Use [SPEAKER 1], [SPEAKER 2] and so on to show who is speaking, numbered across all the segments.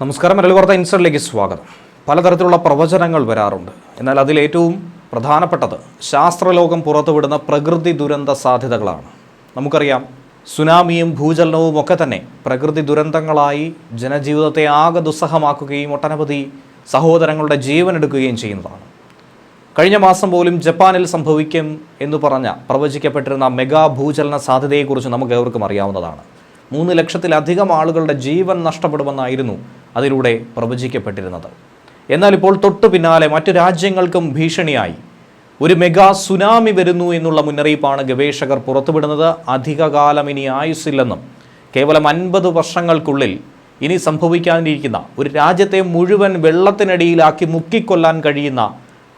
[SPEAKER 1] നമസ്കാരം. മലയാളി വാർത്ത സ്വാഗതം. പലതരത്തിലുള്ള പ്രവചനങ്ങൾ വരാറുണ്ട്. എന്നാൽ അതിലേറ്റവും പ്രധാനപ്പെട്ടത് ശാസ്ത്രലോകം പുറത്തുവിടുന്ന പ്രകൃതി ദുരന്ത സാധ്യതകളാണ്. നമുക്കറിയാം സുനാമിയും ഭൂചലനവും ഒക്കെ തന്നെ പ്രകൃതി ദുരന്തങ്ങളായി ജനജീവിതത്തെ ആകെ ദുസ്സഹമാക്കുകയും ഒട്ടനവധി സഹോദരങ്ങളുടെ ജീവൻ എടുക്കുകയും ചെയ്യുന്നതാണ്. കഴിഞ്ഞ മാസം പോലും ജപ്പാനിൽ സംഭവിക്കും എന്ന് പറഞ്ഞ പ്രവചിക്കപ്പെട്ടിരുന്ന മെഗാ ഭൂചലന സാധ്യതയെക്കുറിച്ച് നമുക്ക് ഏവർക്കും അറിയാവുന്നതാണ്. മൂന്ന് ലക്ഷത്തിലധികം ആളുകളുടെ ജീവൻ നഷ്ടപ്പെടുമെന്നായിരുന്നു അതിലൂടെ പ്രവചിക്കപ്പെട്ടിരുന്നത്. എന്നാൽ ഇപ്പോൾ തൊട്ടു പിന്നാലെ മറ്റു രാജ്യങ്ങൾക്കും ഭീഷണിയായി. ഒരു മെഗാ സുനാമി വരുന്നു എന്നുള്ള മുന്നറിയിപ്പാണ് ഗവേഷകർ പുറത്തുവിടുന്നത്. അധികകാലം ഇനി ആയുസ്സില്ലെന്നും കേവലം അൻപത് വർഷങ്ങൾക്കുള്ളിൽ ഇനി സംഭവിക്കാനിരിക്കുന്ന ഒരു രാജ്യത്തെ മുഴുവൻ വെള്ളത്തിനടിയിലാക്കി മുക്കിക്കൊല്ലാൻ കഴിയുന്ന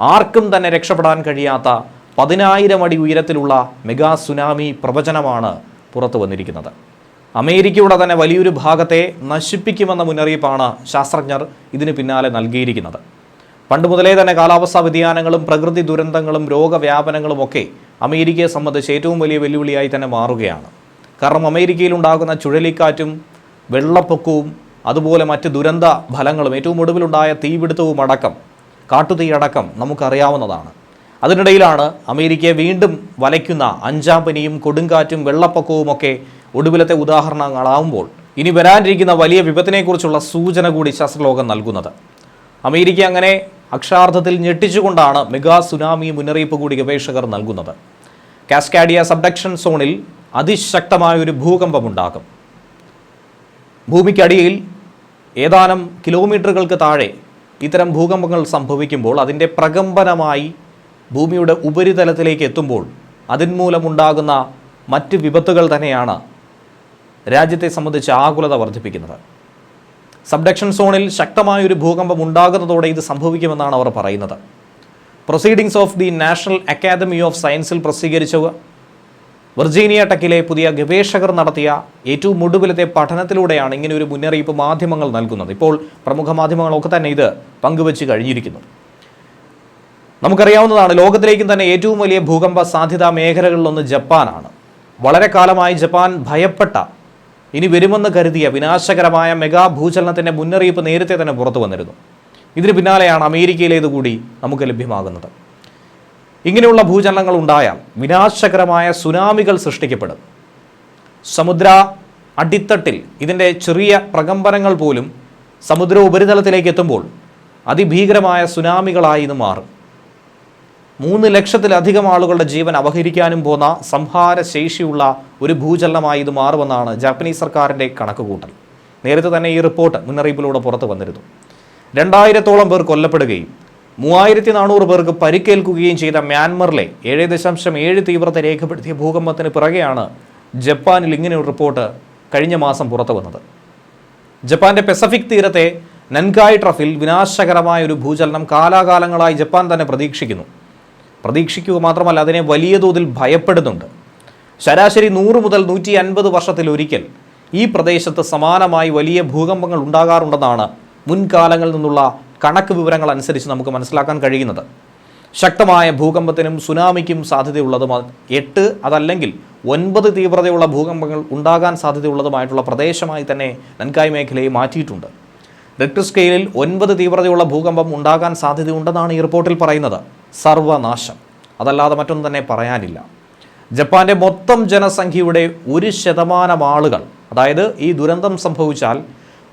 [SPEAKER 1] ആർക്കും തന്നെ രക്ഷപ്പെടാൻ കഴിയാത്ത പതിനായിരം അടി ഉയരത്തിലുള്ള മെഗാ സുനാമി പ്രവചനമാണ് പുറത്തു വന്നിരിക്കുന്നത് അമേരിക്കയുടെ തന്നെ വലിയൊരു ഭാഗത്തെ നശിപ്പിക്കുമെന്ന മുന്നറിയിപ്പാണ് ശാസ്ത്രജ്ഞർ ഇതിന് പിന്നാലെ നൽകിയിരിക്കുന്നത്. പണ്ട് മുതലേ തന്നെ കാലാവസ്ഥാ വ്യതിയാനങ്ങളും പ്രകൃതി ദുരന്തങ്ങളും രോഗവ്യാപനങ്ങളും ഒക്കെ അമേരിക്കയെ സംബന്ധിച്ച് ഏറ്റവും വലിയ വെല്ലുവിളിയായി തന്നെ മാറുകയാണ്. കാരണം അമേരിക്കയിൽ ഉണ്ടാകുന്ന ചുഴലിക്കാറ്റും വെള്ളപ്പൊക്കവും അതുപോലെ മറ്റ് ദുരന്ത ഫലങ്ങളും ഏറ്റവും ഒടുവിലുണ്ടായ തീപിടുത്തവും അടക്കം കാട്ടുതീ അടക്കം നമുക്കറിയാവുന്നതാണ്. അതിനിടയിലാണ് അമേരിക്കയെ വീണ്ടും വലയ്ക്കുന്ന അഞ്ചാം പനിയും കൊടുങ്കാറ്റും വെള്ളപ്പൊക്കവും ഒക്കെ ഒടുവിലത്തെ ഉദാഹരണങ്ങളാവുമ്പോൾ ഇനി വരാനിരിക്കുന്ന വലിയ വിപത്തിനെക്കുറിച്ചുള്ള സൂചന കൂടി ശാസ്ത്രലോകം നൽകുന്നത്. അമേരിക്ക അങ്ങനെ അക്ഷാർത്ഥത്തിൽ ഞെട്ടിച്ചുകൊണ്ടാണ് മെഗാ സുനാമി മുന്നറിയിപ്പ് കൂടി ഗവേഷകർ നൽകുന്നത്. കാസ്കാഡിയ സബ്ഡക്ഷൻ സോണിൽ അതിശക്തമായ ഒരു ഭൂകമ്പമുണ്ടാകും. ഭൂമിക്കടിയിൽ ഏതാനും കിലോമീറ്ററുകൾക്ക് താഴെ ഇത്തരം ഭൂകമ്പങ്ങൾ സംഭവിക്കുമ്പോൾ അതിന്റെ പ്രകമ്പനമായി ഭൂമിയുടെ ഉപരിതലത്തിലേക്ക് എത്തുമ്പോൾ അതിന്മൂലമുണ്ടാകുന്ന മറ്റ് വിപത്തുകൾ തന്നെയാണ് രാജ്യത്തെ സംബന്ധിച്ച് ആകുലത വർദ്ധിപ്പിക്കുന്നത്. സബ്ഡക്ഷൻ സോണിൽ ശക്തമായ ഒരു ഭൂകമ്പം ഉണ്ടാകുന്നതോടെ ഇത് സംഭവിക്കുമെന്നാണ് അവർ പറയുന്നത്. Proceedings of the National Academy of സയൻസിൽ പ്രസിദ്ധീകരിച്ച വെർജീനിയ ടെക്കിലെ പുതിയ ഗവേഷകർ നടത്തിയ ഏറ്റവും ഒടുവിലത്തെ പഠനത്തിലൂടെയാണ് ഇങ്ങനെ ഒരു മുന്നറിയിപ്പ് മാധ്യമങ്ങൾ നൽകുന്നത്. ഇപ്പോൾ പ്രമുഖ മാധ്യമങ്ങളൊക്കെ തന്നെ ഇത് പങ്കുവച്ച് കഴിഞ്ഞിരിക്കുന്നു. നമുക്കറിയാവുന്നതാണ് ലോകത്തിലേക്കും തന്നെ ഏറ്റവും വലിയ ഭൂകമ്പ സാധ്യതാ മേഖലകളിലൊന്ന് ജപ്പാനാണ്. വളരെ കാലമായി ജപ്പാൻ ഭയപ്പെട്ട ഇനി വരുമെന്ന് കരുതിയ വിനാശകരമായ മെഗാ ഭൂചലനത്തിന്റെ മുന്നറിയിപ്പ് നേരത്തെ തന്നെ പുറത്തു വന്നിരുന്നു. ഇതിന് പിന്നാലെയാണ് അമേരിക്കയിലേതുകൂടി നമുക്ക് ലഭ്യമാകുന്നത്. ഇങ്ങനെയുള്ള ഭൂചലനങ്ങൾ ഉണ്ടായാൽ വിനാശകരമായ സുനാമികൾ സൃഷ്ടിക്കപ്പെടും. സമുദ്ര അടിത്തട്ടിൽ ഇതിന്റെ ചെറിയ പ്രകമ്പനങ്ങൾ പോലും സമുദ്ര ഉപരിതലത്തിലേക്ക് എത്തുമ്പോൾ അതിഭീകരമായ സുനാമികളായി ഇത് മാറും. മൂന്ന് ലക്ഷത്തിലധികം ആളുകളുടെ ജീവൻ അപഹരിക്കാനും പോന്ന സംഹാര ശേഷിയുള്ള ഒരു ഭൂചലനമായി ഇത് മാറുമെന്നാണ് ജാപ്പനീസ് സർക്കാരിന്റെ കണക്കുകൂട്ടൽ. നേരത്തെ തന്നെ ഈ റിപ്പോർട്ട് മുന്നറിയിപ്പിലൂടെ പുറത്തു വന്നിരുന്നു. രണ്ടായിരത്തോളം പേർ കൊല്ലപ്പെടുകയും മൂവായിരത്തി നാനൂറ് പേർക്ക് പരിക്കേൽക്കുകയും ചെയ്ത മ്യാൻമറിലെ ഏഴ് ദശാംശം ഏഴ് തീവ്രത രേഖപ്പെടുത്തിയ ഭൂകമ്പത്തിന് പിറകെയാണ് ജപ്പാനിൽ ഇങ്ങനെ ഒരു റിപ്പോർട്ട് കഴിഞ്ഞ മാസം പുറത്തു വന്നത്. ജപ്പാന്റെ പെസഫിക് തീരത്തെ നൻകായ് ട്രഫിൽ വിനാശകരമായ ഒരു ഭൂചലനം കാലാകാലങ്ങളായി ജപ്പാൻ തന്നെ പ്രതീക്ഷിക്കുന്നു. പ്രതീക്ഷിക്കുക മാത്രമല്ല അതിനെ വലിയ തോതിൽ ഭയപ്പെടുന്നുണ്ട്. ശരാശരി നൂറ് മുതൽ നൂറ്റി അൻപത് വർഷത്തിലൊരിക്കൽ ഈ പ്രദേശത്ത് സമാനമായി വലിയ ഭൂകമ്പങ്ങൾ ഉണ്ടാകാറുണ്ടെന്നാണ് മുൻകാലങ്ങളിൽ നിന്നുള്ള കണക്ക് വിവരങ്ങൾ അനുസരിച്ച് നമുക്ക് മനസ്സിലാക്കാൻ കഴിയുന്നത്. ശക്തമായ ഭൂകമ്പത്തിനും സുനാമിക്കും സാധ്യതയുള്ളതും എട്ട് അതല്ലെങ്കിൽ ഒൻപത് തീവ്രതയുള്ള ഭൂകമ്പങ്ങൾ ഉണ്ടാകാൻ സാധ്യതയുള്ളതുമായിട്ടുള്ള പ്രദേശമായി തന്നെ നൻകായ് മേഖലയെ മാറ്റിയിട്ടുണ്ട്. റിക്ടർ സ്കെയിലിൽ ഒൻപത് തീവ്രതയുള്ള ഭൂകമ്പം ഉണ്ടാകാൻ സാധ്യതയുണ്ടെന്നാണ് ഈ റിപ്പോർട്ടിൽ പറയുന്നത്. സർവനാശം. അതല്ലാതെ മറ്റൊന്നും തന്നെ പറയാനില്ല. ജപ്പാന്റെ മൊത്തം ജനസംഖ്യയുടെ ഒരു ശതമാനം ആളുകൾ അതായത് ഈ ദുരന്തം സംഭവിച്ചാൽ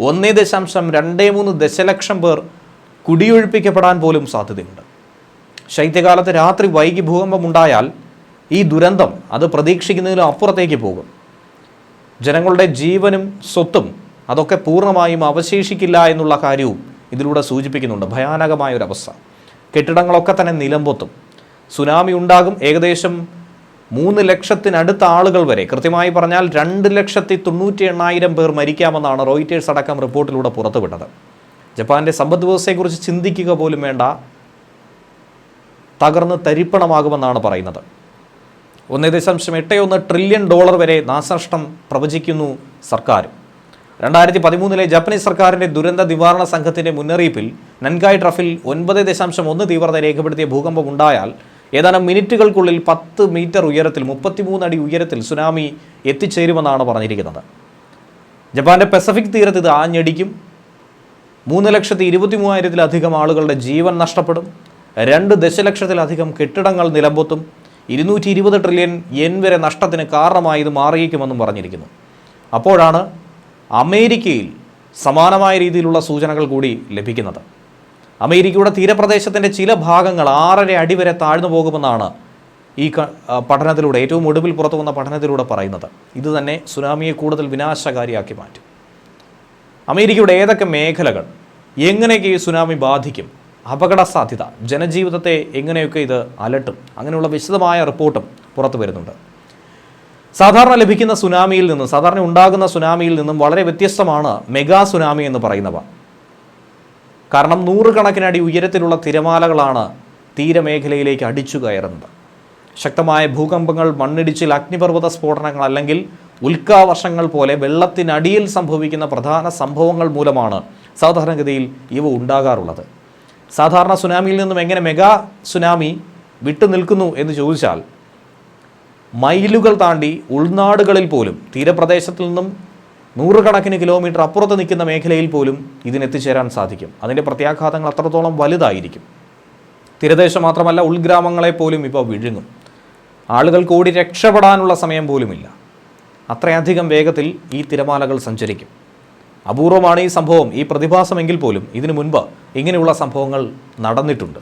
[SPEAKER 1] ഒന്നേ ദശാംശം രണ്ടേ മൂന്ന് ദശലക്ഷം പേർ കുടിയൊഴിപ്പിക്കപ്പെടാൻ പോലും സാധ്യതയുണ്ട്. ശൈത്യകാലത്ത് രാത്രി വൈകി ഭൂകമ്പം ഉണ്ടായാൽ ഈ ദുരന്തം അത് പ്രതീക്ഷിക്കുന്നതിലും അപ്പുറത്തേക്ക് പോകും. ജനങ്ങളുടെ ജീവനും സ്വത്തും അതൊക്കെ പൂർണമായും അവശേഷിക്കില്ല എന്നുള്ള കാര്യവും ഇതിലൂടെ സൂചിപ്പിക്കുന്നുണ്ട്. ഭയാനകമായ ഒരു അവസ്ഥ കെട്ടിടങ്ങളൊക്കെ തന്നെ നിലംപൊത്തും. സുനാമി ഉണ്ടാകും ഏകദേശം മൂന്ന് ലക്ഷത്തിനടുത്ത ആളുകൾ വരെ. കൃത്യമായി പറഞ്ഞാൽ രണ്ട് ലക്ഷത്തി തൊണ്ണൂറ്റി എണ്ണായിരം പേർ മരിക്കാമെന്നാണ് റോയിറ്റേഴ്സ് അടക്കം റിപ്പോർട്ടിലൂടെ പുറത്തുവിട്ടത്. ജപ്പാന്റെ സമ്പദ് വ്യവസ്ഥയെക്കുറിച്ച് ചിന്തിക്കുക പോലും വേണ്ട. തകർന്ന് തരിപ്പണമാകുമെന്നാണ് പറയുന്നത്. ഒന്നേ ദശാംശം എട്ട് ഒന്ന് ട്രില്യൺ ഡോളർ വരെ നാശനഷ്ടം പ്രവചിക്കുന്നു സർക്കാർ രണ്ടായിരത്തി പതിമൂന്നിലെ ജാപ്പനീസ് സർക്കാരിന്റെ ദുരന്ത നിവാരണ സംഘത്തിന്റെ മുന്നറിയിപ്പിൽ നൻകായ് ട്രഫിൽ ഒൻപത് ദശാംശം ഒന്ന് തീവ്രത രേഖപ്പെടുത്തിയ ഭൂകമ്പം ഉണ്ടായാൽ ഏതാനും മിനിറ്റുകൾക്കുള്ളിൽ പത്ത് മീറ്റർ ഉയരത്തിൽ മുപ്പത്തിമൂന്ന് അടി ഉയരത്തിൽ സുനാമി എത്തിച്ചേരുമെന്നാണ് പറഞ്ഞിരിക്കുന്നത്. ജപ്പാന്റെ പസഫിക് തീരത്ത് ഇത് ആഞ്ഞടിക്കും. മൂന്ന് ലക്ഷത്തി ഇരുപത്തി മൂവായിരത്തിലധികം ആളുകളുടെ ജീവൻ നഷ്ടപ്പെടും. രണ്ട് ദശലക്ഷത്തിലധികം കെട്ടിടങ്ങൾ നിലമ്പൊത്തും ഇരുന്നൂറ്റി ഇരുപത് ട്രില്യൺ എൻ വരെ നഷ്ടത്തിന് കാരണമായി ഇത് മാറിയേക്കുമെന്നും പറഞ്ഞിരിക്കുന്നു. അപ്പോഴാണ് അമേരിക്കയിൽ സമാനമായ രീതിയിലുള്ള സൂചനകൾ കൂടി ലഭിക്കുന്നത്. അമേരിക്കയുടെ തീരപ്രദേശത്തിന്റെ ചില ഭാഗങ്ങൾ ആറര അടി വരെ താഴ്ന്നു പോകുമെന്നാണ് ഈ പഠനത്തിലൂടെ ഏറ്റവും ഒടുവിൽ പുറത്തു വന്ന പഠനത്തിലൂടെ പറയുന്നത്. ഇത് തന്നെ സുനാമിയെ കൂടുതൽ വിനാശകാരിയാക്കി മാറ്റും. അമേരിക്കയുടെ ഏതൊക്കെ മേഖലകൾ എങ്ങനെയൊക്കെ ഈ സുനാമി ബാധിക്കും? അപകട സാധ്യത ജനജീവിതത്തെ എങ്ങനെയൊക്കെ ഇത് അലട്ടും? അങ്ങനെയുള്ള വിശദമായ റിപ്പോർട്ടും പുറത്തു വരുന്നുണ്ട്. സാധാരണ ലഭിക്കുന്ന സുനാമിയിൽ നിന്നും സാധാരണ ഉണ്ടാകുന്ന സുനാമിയിൽ നിന്നും വളരെ വ്യത്യസ്തമാണ് മെഗാ സുനാമി എന്ന് പറയുന്നവ. കാരണം നൂറുകണക്കിനടി ഉയരത്തിലുള്ള തിരമാലകളാണ് തീരമേഖലയിലേക്ക് അടിച്ചു കയറുന്നത്. ശക്തമായ ഭൂകമ്പങ്ങൾ മണ്ണിടിച്ചിൽ അഗ്നിപർവത സ്ഫോടനങ്ങൾ അല്ലെങ്കിൽ ഉൽക്കാവർഷങ്ങൾ പോലെ വെള്ളത്തിനടിയിൽ സംഭവിക്കുന്ന പ്രധാന സംഭവങ്ങൾ മൂലമാണ് സാധാരണഗതിയിൽ ഇവ ഉണ്ടാകാറുള്ളത്. സാധാരണ സുനാമിയിൽ നിന്നും എങ്ങനെ മെഗാ സുനാമി വിട്ടു നിൽക്കുന്നു എന്ന് ചോദിച്ചാൽ മൈലുകൾ താണ്ടി ഉൾനാടുകളിൽ പോലും തീരപ്രദേശത്തിൽ നിന്നും നൂറുകണക്കിന് കിലോമീറ്റർ അപ്പുറത്ത് നിൽക്കുന്ന മേഖലയിൽ പോലും ഇതിനെത്തിച്ചേരാൻ സാധിക്കും. അതിന്റെ പ്രത്യാഘാതങ്ങൾ അത്രത്തോളം വലുതായിരിക്കും. തീരദേശം മാത്രമല്ല ഉൾഗ്രാമങ്ങളെ പോലും ഇപ്പോൾ വിഴുങ്ങും. ആളുകൾ കൂടി രക്ഷപ്പെടാനുള്ള സമയം പോലുമില്ല. അത്രയധികം വേഗത്തിൽ ഈ തിരമാലകൾ സഞ്ചരിക്കും. അപൂർവമാണ് ഈ സംഭവം. ഈ പ്രതിഭാസമെങ്കിൽ പോലും ഇതിനു മുൻപ് ഇങ്ങനെയുള്ള സംഭവങ്ങൾ നടന്നിട്ടുണ്ട്.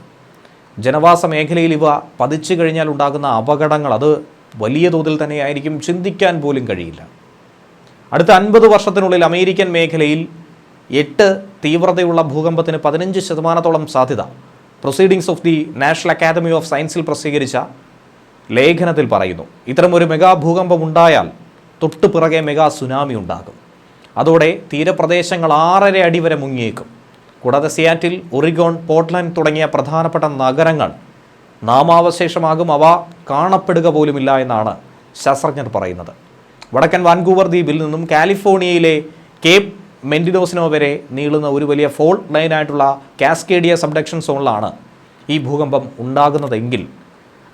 [SPEAKER 1] ജനവാസ മേഖലയിൽ ഇവ പതിച്ചു കഴിഞ്ഞാൽ ഉണ്ടാകുന്ന അപകടങ്ങൾ അത് വലിയ തോതിൽ തന്നെയായിരിക്കും ചിന്തിക്കാൻ പോലും കഴിയില്ല. അടുത്ത അൻപത് വർഷത്തിനുള്ളിൽ അമേരിക്കൻ മേഖലയിൽ എട്ട് തീവ്രതയുള്ള ഭൂകമ്പത്തിന് പതിനഞ്ച് ശതമാനത്തോളം സാധ്യത. Proceedings of the National Academy of സയൻസിൽ പ്രസിദ്ധീകരിച്ച ലേഖനത്തിൽ പറയുന്നു ഇത്തരമൊരു മെഗാ ഭൂകമ്പം ഉണ്ടായാൽ തൊട്ടു പിറകെ മെഗാ സുനാമി ഉണ്ടാകും. അതോടെ തീരപ്രദേശങ്ങൾ ആറര അടി വരെ മുങ്ങിയേക്കും. കൂടാതെ സിയാറ്റിൽ ഒറിഗോൺ പോർട്ട്ലാൻഡ് തുടങ്ങിയ പ്രധാനപ്പെട്ട നഗരങ്ങൾ നാമാവശേഷമാകും അവ കാണപ്പെടുക പോലുമില്ല എന്നാണ് ശാസ്ത്രജ്ഞർ പറയുന്നത്. വടക്കൻ വാൻകൂവർ ദ്വീപിൽ നിന്നും കാലിഫോർണിയയിലെ കേപ്പ് മെൻഡിനോസിനോ വരെ നീളുന്ന ഒരു വലിയ ഫോൾട്ട് ലൈനായിട്ടുള്ള കാസ്കേഡിയ സബ്ഡക്ഷൻ സോണിലാണ് ഈ ഭൂകമ്പം ഉണ്ടാകുന്നതെങ്കിൽ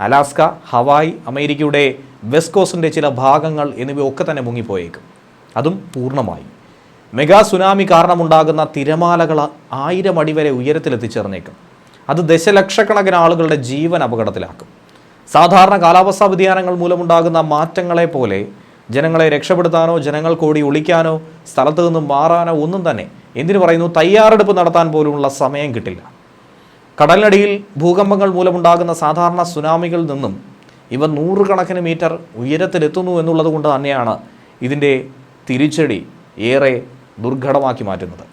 [SPEAKER 1] അലാസ്ക ഹവായ് അമേരിക്കയുടെ വെസ്കോസിന്റെ ചില ഭാഗങ്ങൾ എന്നിവയൊക്കെ തന്നെ മുങ്ങിപ്പോയേക്കും. അതും പൂർണമായി. മെഗാ സുനാമി കാരണമുണ്ടാകുന്ന തിരമാലകൾ ആയിരം അടി വരെ ഉയരത്തിലെത്തിച്ചേർന്നേക്കും. അത് ദശലക്ഷക്കണക്കിന് ആളുകളുടെ ജീവൻ അപകടത്തിലാക്കും. സാധാരണ കാലാവസ്ഥാ വ്യതിയാനങ്ങൾ മൂലമുണ്ടാകുന്ന മാറ്റങ്ങളെ പോലെ ജനങ്ങളെ രക്ഷപ്പെടുത്താനോ ജനങ്ങൾ കൂടി ഒളിക്കാനോ സ്ഥലത്ത് നിന്നും മാറാനോ ഒന്നും തന്നെ എന്തിനു പറയുന്നു? തയ്യാറെടുപ്പ് നടത്താൻ പോലുമുള്ള സമയം കിട്ടില്ല. കടലിനടിയിൽ ഭൂകമ്പങ്ങൾ മൂലമുണ്ടാകുന്ന സാധാരണ സുനാമികളിൽ നിന്നും ഇവ നൂറുകണക്കിന് മീറ്റർ ഉയരത്തിലെത്തുന്നു എന്നുള്ളത് കൊണ്ട് തന്നെയാണ് ഇതിന്റെ തിരിച്ചടി ഏറെ ദുർഘടമാക്കി മാറ്റുന്നത്.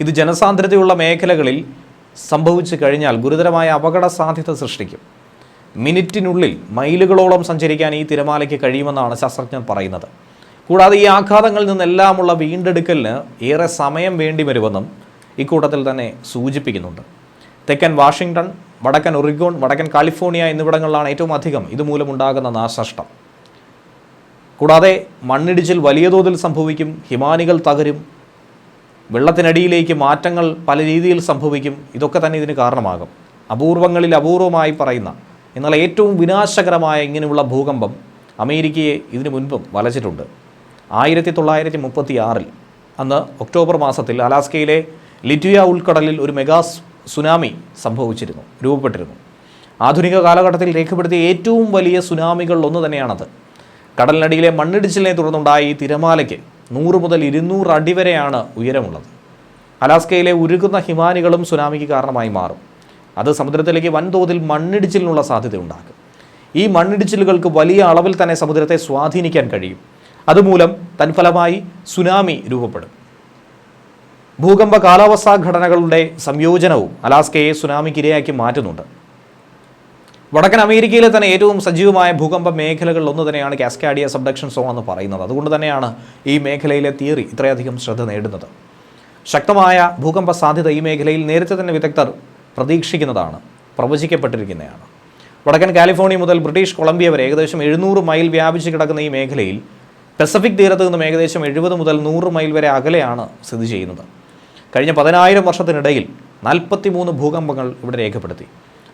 [SPEAKER 1] ഇത് ജനസാന്ദ്രതയുള്ള മേഖലകളിൽ സംഭവിച്ചു കഴിഞ്ഞാൽ ഗുരുതരമായ അപകട സാധ്യത സൃഷ്ടിക്കും. മിനിറ്റിനുള്ളിൽ മൈലുകളോളം സഞ്ചരിക്കാൻ ഈ തിരമാലയ്ക്ക് കഴിയുമെന്നാണ് ശാസ്ത്രജ്ഞർ പറയുന്നത്. കൂടാതെ ഈ ആഘാതങ്ങളിൽ നിന്നെല്ലാമുള്ള വീണ്ടെടുക്കലിന് ഏറെ സമയം വേണ്ടി വരുമെന്നും ഇക്കൂട്ടത്തിൽ തന്നെ സൂചിപ്പിക്കുന്നുണ്ട്. തെക്കൻ വാഷിങ്ടൺ വടക്കൻ ഒറിഗോൺ വടക്കൻ കാലിഫോർണിയ എന്നിവിടങ്ങളിലാണ് ഏറ്റവും അധികം ഇതുമൂലമുണ്ടാകുന്ന നാശനഷ്ടം. കൂടാതെ മണ്ണിടിച്ചിൽ വലിയ തോതിൽ സംഭവിക്കും ഹിമാനികൾ തകരും വെള്ളത്തിനടിയിലേക്ക് മാറ്റങ്ങൾ പല രീതിയിൽ സംഭവിക്കും. ഇതൊക്കെ തന്നെ ഇതിന് കാരണമാകും. അപൂർവങ്ങളിൽ അപൂർവമായി പറയുന്ന എന്നാൽ ഏറ്റവും വിനാശകരമായ ഇങ്ങനെയുള്ള ഭൂകമ്പം അമേരിക്കയെ ഇതിനു മുൻപും വലച്ചിട്ടുണ്ട്. ആയിരത്തി തൊള്ളായിരത്തി മുപ്പത്തി ആറിൽ അന്ന് ഒക്ടോബർ മാസത്തിൽ അലാസ്കയിലെ ലിറ്റ്വിയ ഉൾക്കടലിൽ ഒരു മെഗാ സുനാമി സംഭവിച്ചിരുന്നു രൂപപ്പെട്ടിരുന്നു. ആധുനിക കാലഘട്ടത്തിൽ രേഖപ്പെടുത്തിയ ഏറ്റവും വലിയ സുനാമികളിൽ ഒന്ന് തന്നെയാണത്. കടലിനടിയിലെ മണ്ണിടിച്ചിലിനെ തുടർന്നുണ്ടായ ഈ തിരമാലയ്ക്ക് നൂറ് മുതൽ ഇരുന്നൂറ് അടി വരെയാണ് ഉയരമുള്ളത്. അലാസ്കയിലെ ഉരുകുന്ന ഹിമാനികളും സുനാമിക്ക് കാരണമായി മാറും. അത് സമുദ്രത്തിലേക്ക് വൻതോതിൽ മണ്ണിടിച്ചിലിനുള്ള സാധ്യതയുണ്ടാക്കും. ഈ മണ്ണിടിച്ചിലുകൾക്ക് വലിയ അളവിൽ തന്നെ സമുദ്രത്തെ സ്വാധീനിക്കാൻ കഴിയും. അതുമൂലം തൻഫലമായി സുനാമി രൂപപ്പെടും. ഭൂകമ്പ കാലാവസ്ഥാ ഘടനകളുടെ സംയോജനവും അലാസ്കയെ സുനാമിക്ക് ഇരയാക്കി മാറ്റുന്നുണ്ട്. വടക്കൻ അമേരിക്കയിലെ തന്നെ ഏറ്റവും സജീവമായ ഭൂകമ്പ മേഖലകളിൽ ഒന്ന് തന്നെയാണ് കാസ്കാഡിയ സബ്ഡക്ഷൻ സോൺ എന്ന് പറയുന്നത്. അതുകൊണ്ട് തന്നെയാണ് ഈ മേഖലയിലെ തിയറി ഇത്രയധികം ശ്രദ്ധ നേടുന്നത്. ശക്തമായ ഭൂകമ്പ സാധ്യത ഈ മേഖലയിൽ നേരത്തെ തന്നെ വിദഗ്ധർ പ്രതീക്ഷിക്കുന്നതാണ് പ്രവചിക്കപ്പെട്ടിരിക്കുന്നതാണ്. വടക്കൻ കാലിഫോർണിയ മുതൽ ബ്രിട്ടീഷ് കൊളംബിയ വരെ ഏകദേശം എഴുന്നൂറ് മൈൽ വ്യാപിച്ച് കിടക്കുന്ന ഈ മേഖലയിൽ പസഫിക് തീരത്ത് നിന്നും ഏകദേശം എഴുപത് മുതൽ നൂറ് മൈൽ വരെ അകലെയാണ് സ്ഥിതി ചെയ്യുന്നത്. കഴിഞ്ഞ പതിനായിരം വർഷത്തിനിടയിൽ നാൽപ്പത്തി മൂന്ന് ഭൂകമ്പങ്ങൾ ഇവിടെ രേഖപ്പെടുത്തി.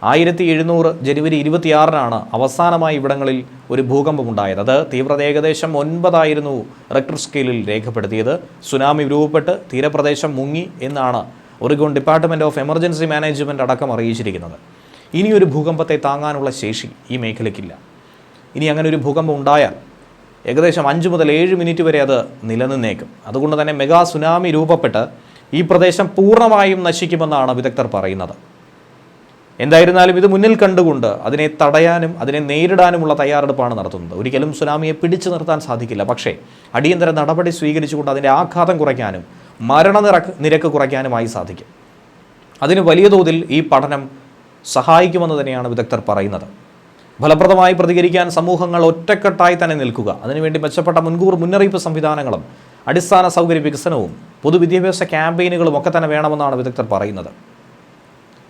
[SPEAKER 1] ആയിരത്തി എഴുന്നൂറ് ജനുവരി ഇരുപത്തിയാറിനാണ് അവസാനമായി ഇവിടങ്ങളിൽ ഒരു ഭൂകമ്പം ഉണ്ടായത് അത് തീവ്രത ഏകദേശം ഒൻപതായിരുന്നു റെക്ടർ സ്കെയിലിൽ രേഖപ്പെടുത്തിയത്. സുനാമി രൂപപ്പെട്ട് തീരപ്രദേശം മുങ്ങി എന്നാണ് Oregon Department of Emergency Management അടക്കം അറിയിച്ചിരിക്കുന്നത്. ഇനിയൊരു ഭൂകമ്പത്തെ താങ്ങാനുള്ള ശേഷി ഈ മേഖലയ്ക്കില്ല. ഇനി അങ്ങനെ ഒരു ഭൂകമ്പം ഉണ്ടായാൽ ഏകദേശം അഞ്ച് മുതൽ ഏഴ് മിനിറ്റ് വരെ അത് നിലനിന്നേക്കും. അതുകൊണ്ട് തന്നെ മെഗാ സുനാമി രൂപപ്പെട്ട് ഈ പ്രദേശം പൂർണമായും നശിക്കുമെന്നാണ് വിദഗ്ധർ പറയുന്നത്. എന്തായിരുന്നാലും ഇത് മുന്നിൽ കണ്ടുകൊണ്ട് അതിനെ തടയാനും അതിനെ നേരിടാനുമുള്ള തയ്യാറെടുപ്പാണ് നടത്തുന്നത്. ഒരിക്കലും സുനാമിയെ പിടിച്ചു നിർത്താൻ സാധിക്കില്ല. പക്ഷേ അടിയന്തര നടപടി സ്വീകരിച്ചുകൊണ്ട് അതിന്റെ ആഘാതം കുറയ്ക്കാനും മരണനിരക്ക് നിരക്ക് കുറയ്ക്കാനുമായി സാധിക്കും. അതിന് വലിയ തോതിൽ ഈ പഠനം സഹായിക്കുമെന്ന് തന്നെയാണ് വിദഗ്ധർ പറയുന്നത്. ഫലപ്രദമായി പ്രതികരിക്കാൻ സമൂഹങ്ങൾ ഒറ്റക്കെട്ടായി തന്നെ നിൽക്കുക. അതിനുവേണ്ടി മെച്ചപ്പെട്ട മുൻകൂർ മുന്നറിയിപ്പ് സംവിധാനങ്ങളും അടിസ്ഥാന സൗകര്യ വികസനവും പൊതുവിദ്യാഭ്യാസ ക്യാമ്പയിനുകളും ഒക്കെ തന്നെ വേണമെന്നാണ് വിദഗ്ധർ പറയുന്നത്.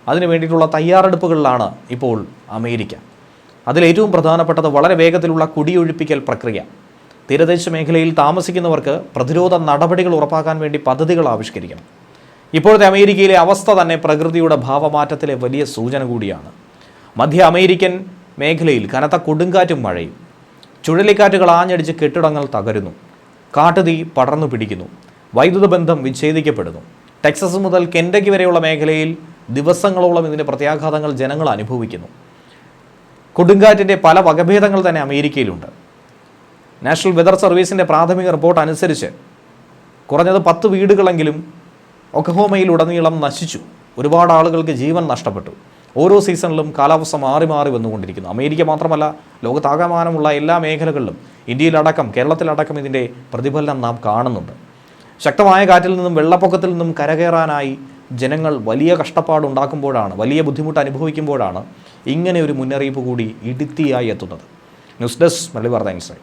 [SPEAKER 1] അതിനു വേണ്ടിയിട്ടുള്ള തയ്യാറെടുപ്പുകളിലാണ് ഇപ്പോൾ അമേരിക്ക. അതിലേറ്റവും പ്രധാനപ്പെട്ടത് വളരെ വേഗത്തിലുള്ള കുടിയൊഴിപ്പിക്കൽ പ്രക്രിയ. തീരദേശ മേഖലയിൽ താമസിക്കുന്നവർക്ക് പ്രതിരോധ നടപടികൾ ഉറപ്പാക്കാൻ വേണ്ടി പദ്ധതികൾ ആവിഷ്കരിക്കണം. ഇപ്പോഴത്തെ അമേരിക്കയിലെ അവസ്ഥ തന്നെ പ്രകൃതിയുടെ ഭാവമാറ്റത്തിലെ വലിയ സൂചന കൂടിയാണ്. മധ്യ അമേരിക്കൻ മേഖലയിൽ കനത്ത കൊടുങ്കാറ്റും മഴയും. ചുഴലിക്കാറ്റുകൾ ആഞ്ഞടിച്ച് കെട്ടിടങ്ങൾ തകരുന്നു. കാട്ടുതീ പടർന്നു പിടിക്കുന്നു. വൈദ്യുത ബന്ധം വിച്ഛേദിക്കപ്പെടുന്നു. ടെക്സസ് മുതൽ കെൻഡക്കി വരെയുള്ള മേഖലയിൽ ദിവസങ്ങളോളം ഇതിന്റെ പ്രത്യാഘാതങ്ങൾ ജനങ്ങൾ അനുഭവിക്കുന്നു. കൊടുങ്കാറ്റിന്റെ പല വകഭേദങ്ങൾ തന്നെ അമേരിക്കയിലുണ്ട്. നാഷണൽ വെതർ സർവീസിന്റെ പ്രാഥമിക റിപ്പോർട്ട് അനുസരിച്ച് കുറഞ്ഞത് പത്ത് വീടുകളെങ്കിലും ഒക്കഹോമയിൽ ഉടനീളം നശിച്ചു. ഒരുപാട് ആളുകൾക്ക് ജീവൻ നഷ്ടപ്പെട്ടു. ഓരോ സീസണിലും കാലാവസ്ഥ മാറി മാറി വന്നുകൊണ്ടിരിക്കുന്നു. അമേരിക്ക മാത്രമല്ല ലോകത്താകമാനമുള്ള എല്ലാ മേഖലകളിലും ഇന്ത്യയിലടക്കം കേരളത്തിലടക്കം ഇതിന്റെ പ്രതിഫലനം നാം കാണുന്നുണ്ട്. ശക്തമായ കാറ്റിൽ നിന്നും വെള്ളപ്പൊക്കത്തിൽ നിന്നും കരകയറാനായി ജനങ്ങൾ വലിയ കഷ്ടപ്പാടുണ്ടാക്കുമ്പോഴാണ് വലിയ ബുദ്ധിമുട്ട് അനുഭവിക്കുമ്പോഴാണ് ഇങ്ങനെ ഒരു മുന്നറിയിപ്പ് കൂടി ഇടുത്തിയായി എത്തുന്നത്. News desk Malabar times